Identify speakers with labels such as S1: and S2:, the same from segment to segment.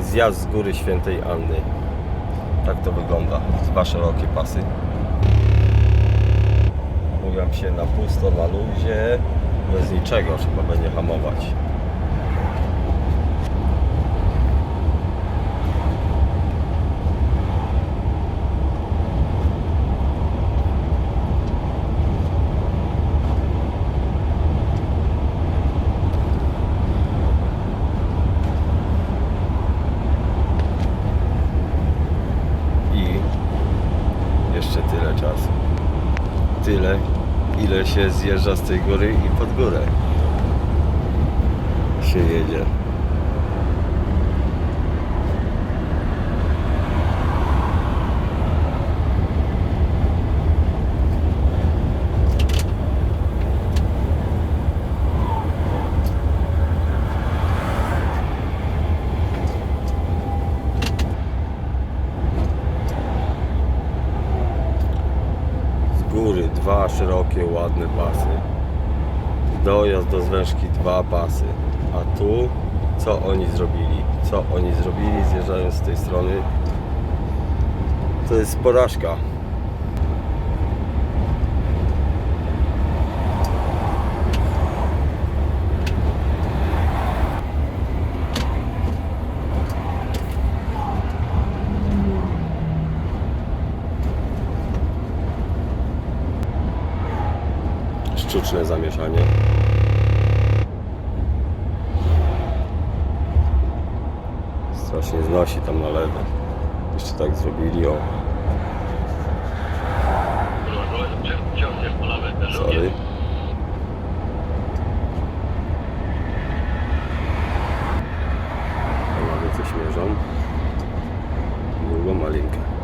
S1: zjazd z góry świętej Anny. Tak to wygląda. Dwa szerokie pasy. Mówią się na pusto, na luzie. Bez niczego trzeba będzie hamować. I czasu. Tyle, ile się zjeżdża z tej góry i pod górę się jedzie. Z góry dwa szerokie, ładne pasy. Dojazd do zwężki dwa pasy. A tu co oni zrobili? Co oni zrobili zjeżdżając z tej strony? To jest porażka. Sztuczne zamieszanie. Strasznie znosi tam na lewo. Jeszcze tak zrobili, o. Sorry. Panowie coś mierzą. Długo malinkę.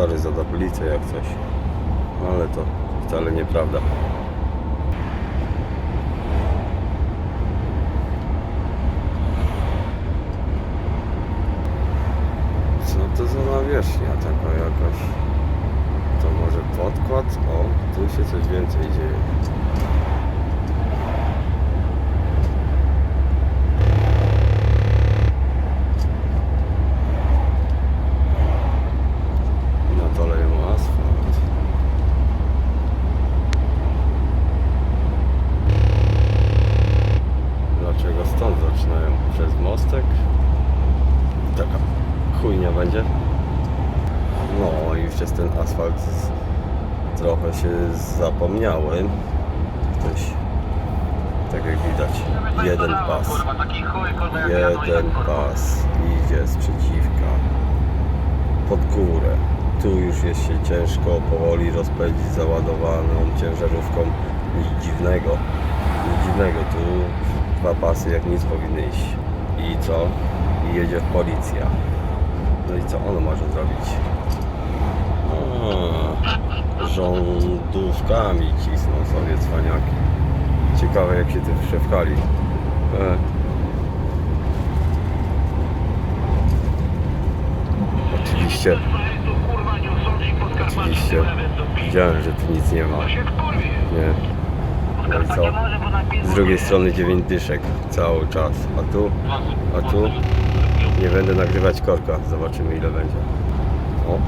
S1: Sorry za tablicę jak coś. Ale to wcale nieprawda. Co to za nawierzchnia taka jakaś? To może podkład? O, tu się coś więcej dzieje. Na dole ją asfalt. Dlaczego stąd zaczynają? Przez mostek? Taka chujnia będzie. Jest ten asfalt trochę się zapomniały. Ktoś, tak jak widać, jeden pas. Jeden pas idzie z przeciwka pod górę. Tu już jest się ciężko powoli rozpędzić załadowaną ciężarówką. Nic dziwnego. Nic dziwnego. Tu dwa pasy jak nic powinny iść. I co? I jedzie policja. No i co ono może zrobić? A, rządówkami cisną sobie cwaniaki. Ciekawe jak się tym wszewkali. E. Oczywiście, oczywiście widziałem, że tu nic nie ma. Nie. No i co? Z drugiej strony 9 dyszek cały czas. A tu? A tu? Nie będę nagrywać korka. Zobaczymy ile będzie. O,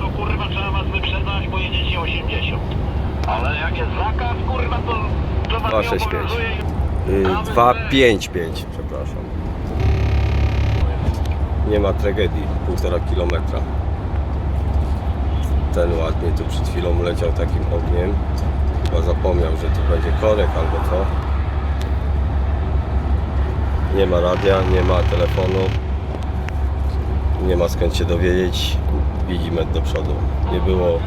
S2: To kurwa trzeba was wyprzedzać, bo jedziecie 80. Ale jak jest zakaz, kurwa, to... to was nie
S1: 265.
S2: obowiązuje.
S1: y, 255, przepraszam. Nie ma tragedii, półtora kilometra. Ten ładnie tu przed chwilą leciał takim ogniem. Chyba zapomniał, że tu będzie korek albo co. Nie ma radia, nie ma telefonu. Nie ma skąd się dowiedzieć. Widzimy do przodu. Nie było